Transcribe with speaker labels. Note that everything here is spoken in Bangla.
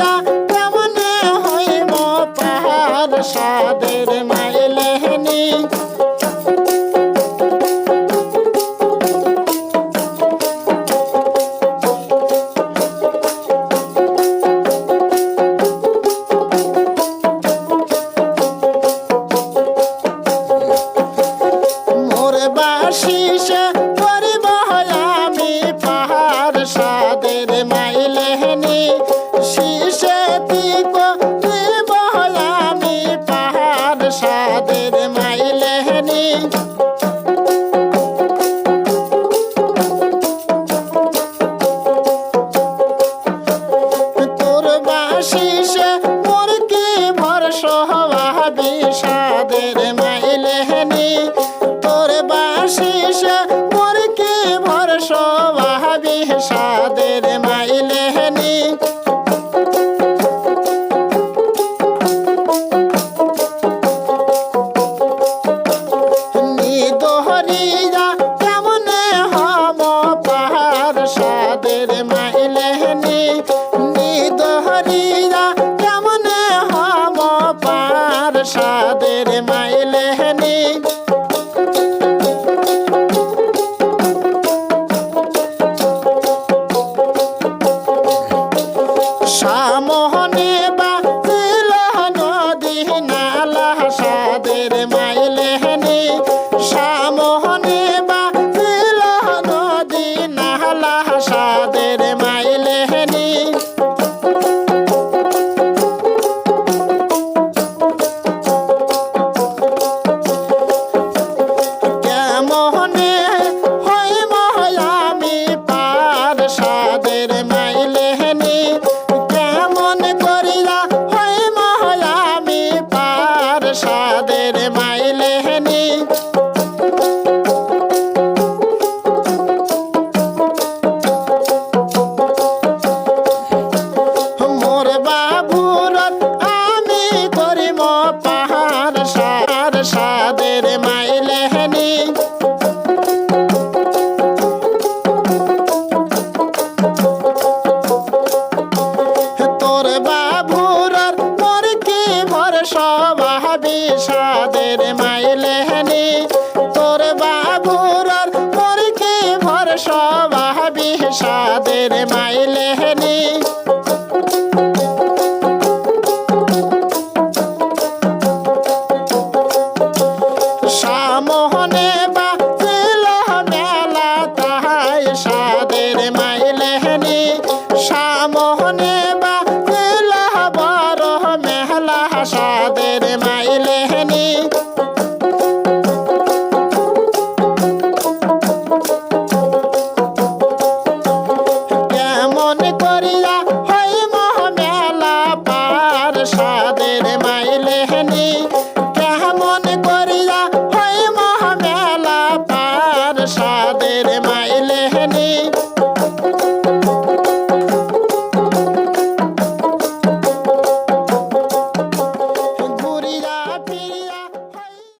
Speaker 1: মাইয়া কেমনে হইব পাহাড় সাদের মাইলেহনি শিষে করিব আমি পাহাড় সাদের মাইলেহনি শিষে মুরগি ভর সহ বিষাদের নাইলে সাদের মায় আমাদের মাইলে হেনে